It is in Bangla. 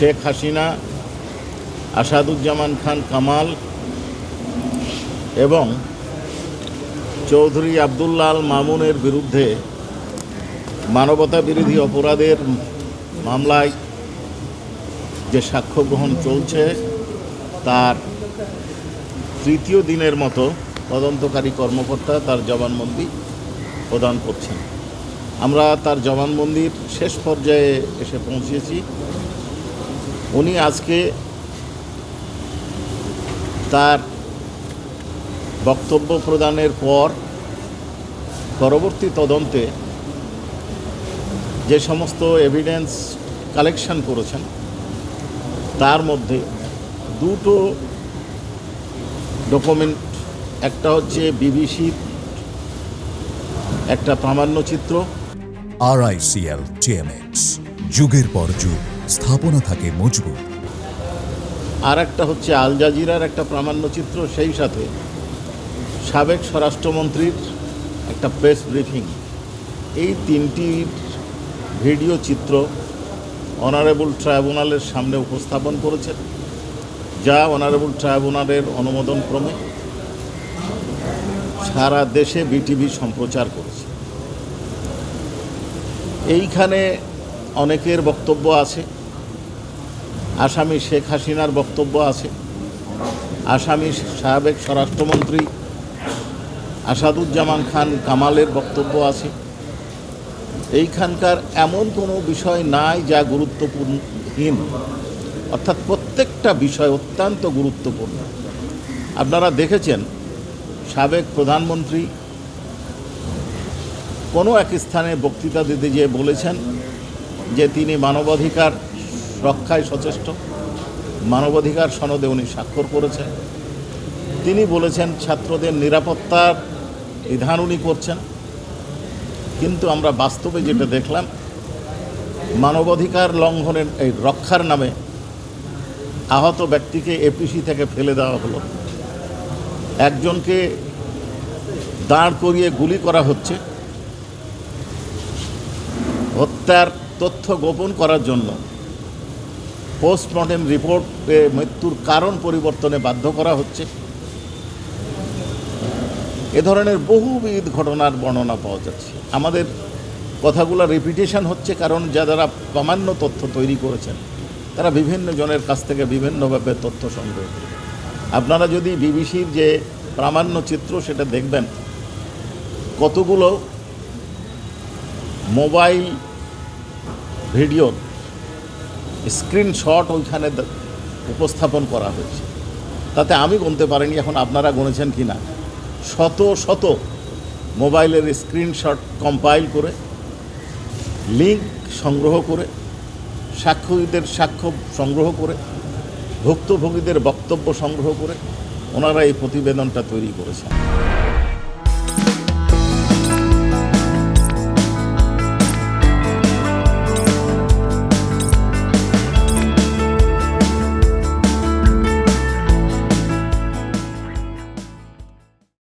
শেখ হাসিনা, আসাদুজ্জামান খান কামাল এবং চৌধুরী আবদুল্লাল মামুনের বিরুদ্ধে মানবতা বিরোধী অপরাধের মামলায় যে সাক্ষ্য গ্রহণ চলছে, তার তৃতীয় দিনের মতো তদন্তকারী কর্মকর্তা তার জবানবন্দি প্রদান করছেন। আমরা তার জবানবন্দির শেষ পর্যায়ে এসে পৌঁছেছি। উনি আজকে তার বক্তব্য প্রদানের পর পরবর্তী তদন্তে যে সমস্ত এভিডেন্স কালেকশন করেছেন, তার মধ্যে দুটো ডকুমেন্ট একটা হচ্ছে বিবিসির একটা প্রামাণ্য প্রামাণ্যচিত্র আরআইসিএল টিএমএক্স যুগের পর যুগ। স্থাপনা থাকে মজবুত। আর একটা হচ্ছে আল জাজিরার একটা প্রামাণ্যচিত্র সেই সাথে সাবেক স্বরাষ্ট্রমন্ত্রীর একটা প্রেস ব্রিফিং। এই তিনটির ভিডিও চিত্র অনারেবল ট্রাইব্যুনালের সামনে উপস্থাপন করেছেন, যা অনারেবল ট্রাইব্যুনালের অনুমোদন ক্রমে সারা দেশে বিটিভি সম্প্রচার করেছে। এইখানে অনেকের বক্তব্য আছে। আসামি শেখ হাসিনার বক্তব্য আছে। আসামি সাবেক স্বরাষ্ট্রমন্ত্রী আসাদুজ্জামান খান কামালের বক্তব্য আছে। এইখানকার এমন কোনো বিষয় নাই যা গুরুত্বপূর্ণহীন। অর্থাৎ প্রত্যেকটা বিষয় অত্যন্ত গুরুত্বপূর্ণ। আপনারা দেখেছেন, সাবেক প্রধানমন্ত্রী কোনো এক স্থানে বক্তৃতা দিতে গিয়ে বলেছেন যে তিনি মানবাধিকার রক্ষায় সচেষ্ট। মানবাধিকার সনদে উনি স্বাক্ষর করেছেন। তিনি বলেছেন, ছাত্রদের নিরাপত্তার বিধান উনি করছেন। কিন্তু আমরা বাস্তবে যেটা দেখলাম, মানবাধিকার লঙ্ঘনের এই রক্ষার নামে আহত ব্যক্তিকে এপিসি থেকে ফেলে দেওয়া হলো। একজনকে দাঁড় করিয়ে গুলি করা হচ্ছে। হত্যার তথ্য গোপন করার জন্য পোস্টমর্টেম রিপোর্টে মৃত্যুর কারণ পরিবর্তনে বাধ্য করা হচ্ছে। এ ধরনের বহুবিধ ঘটনার বর্ণনা পাওয়া যাচ্ছে। আমাদের কথাগুলো রিপিটেশন হচ্ছে কারণ যা যারা প্রামাণ্য তথ্য তৈরি করেছেন, তারা বিভিন্ন জনের কাছ থেকে বিভিন্নভাবে তথ্য সংগ্রহ করে। আপনারা যদি বিবিসির যে প্রামাণ্য চিত্র সেটা দেখবেন, কতগুলো মোবাইল ভিডিওর স্ক্রিনশট ওইখানে উপস্থাপন করা হয়েছে। তাতে আমি গুনতে পারিনি এখন আপনারা গুনেছেন কি না শত শত মোবাইলের স্ক্রিনশট কম্পাইল করে লিঙ্ক সংগ্রহ করে, সাক্ষীদের সাক্ষ্য সংগ্রহ করে, ভুক্তভোগীদের বক্তব্য সংগ্রহ করে, ওনারা এই প্রতিবেদনটা তৈরি করেছেন।